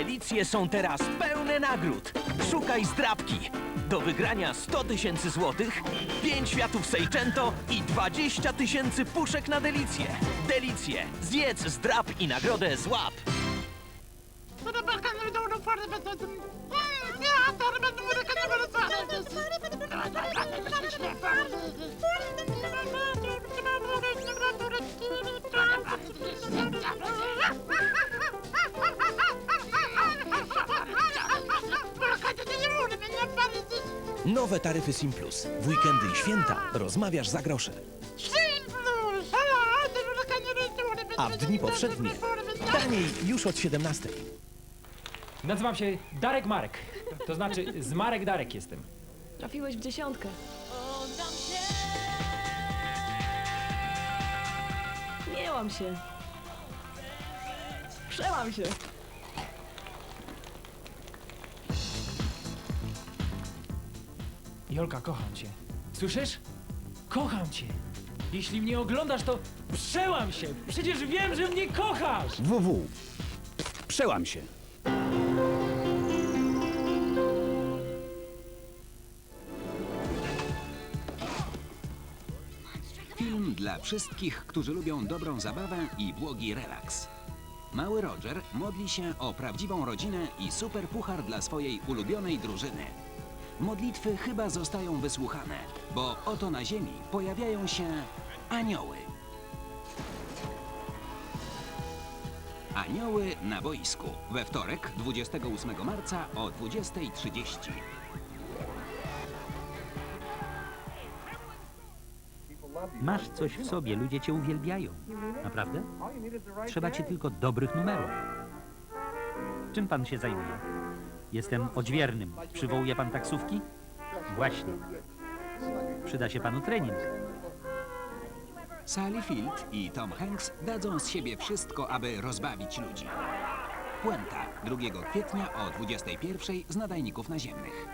Delicje są teraz pełne nagród. Szukaj zdrabki. Do wygrania 100 tysięcy złotych, 5 światów Seicento i 20 tysięcy puszek na delicje. Delicje. Zjedz zdrab i nagrodę złap. Nowe taryfy Simplus. W weekendy i święta rozmawiasz za grosze. A w dni powszednie taniej już od 17. Nazywam się Darek Marek. To znaczy z Marek Darek jestem. Trafiłeś w dziesiątkę. Miałam się. Przełam się. Jolka, kocham cię. Słyszysz? Kocham cię. Jeśli mnie oglądasz, to przełam się. Przecież wiem, że mnie kochasz. WW. Przełam się. Film dla wszystkich, którzy lubią dobrą zabawę i błogi relaks. Mały Roger modli się o prawdziwą rodzinę i super puchar dla swojej ulubionej drużyny. Modlitwy chyba zostają wysłuchane, bo oto na ziemi pojawiają się anioły. Anioły na boisku. We wtorek, 28 marca o 20.30. Masz coś w sobie, ludzie cię uwielbiają. Naprawdę? Trzeba ci tylko dobrych numerów. Czym pan się zajmuje? Jestem odźwiernym. Przywołuje pan taksówki? Właśnie. Przyda się panu trening. Sally Field i Tom Hanks dadzą z siebie wszystko, aby rozbawić ludzi. Puenta 2 kwietnia o 21 z nadajników naziemnych.